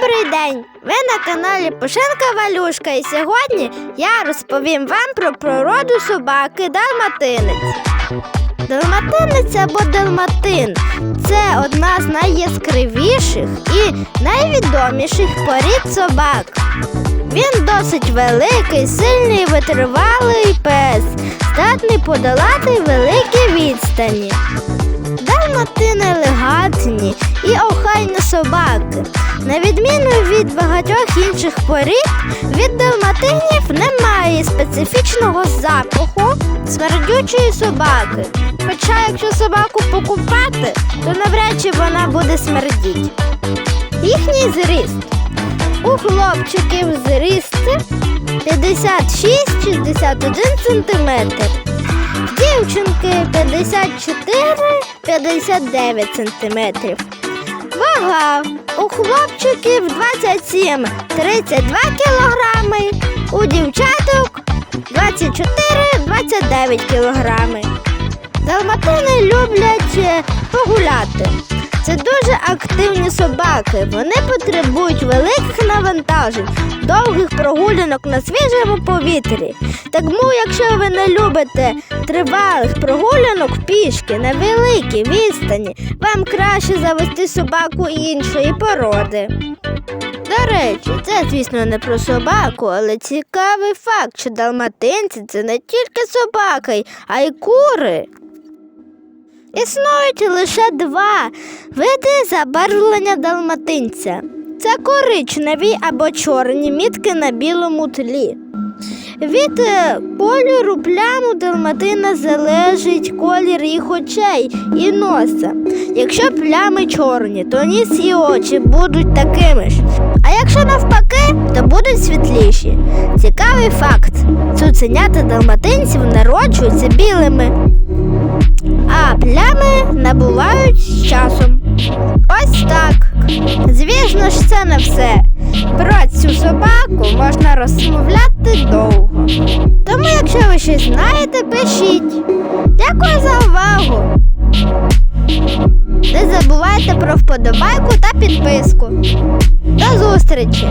Добрий день! Ви на каналі Пушинка Валюшка і сьогодні я розповім вам про природу собаки Далматинець. Далматинець або далматин це одна з найяскравіших і найвідоміших порід собак. Він досить великий, сильний витривалий пес, здатний подолати великі відстані. Охайні собаки. На відміну від багатьох інших порід, від далматинів немає специфічного запаху смердючої собаки. Хоча якщо собаку покупати, то навряд чи вона буде смердіти. Їхній зріст. У хлопчиків зріст 56-61 см. Дівчинки 54-59 см. Вага у хлопчиків 27-32 кг, у дівчаток 24-29 кг. Далматини люблять е, погуляти. Це дуже активні собаки. Вони потребують великих навантажень, довгих прогулянок на свіжому повітрі. Тому, якщо ви не любите тривалих прогулянок пішки на великій відстані, вам краще завести собаку іншої породи. До речі, це, звісно, не про собаку, але цікавий факт, що далматинці це не тільки собаки, а й кури. Існують лише два види забарвлення далматинця. Це коричневі або чорні мітки на білому тлі. Від е, кольору плям у далматина залежить колір їх очей і носа. Якщо плями чорні, то ніс і очі будуть такими ж. А якщо навпаки, то будуть світліші. Цікавий факт: цуценята далматинців народжуються білими а плями набувають з часом. Ось так. Звісно ж, це не все. Про цю собаку можна розмовляти довго. Тому, якщо ви щось знаєте, пишіть. Дякую за увагу. Не забувайте про вподобайку та підписку. До зустрічі!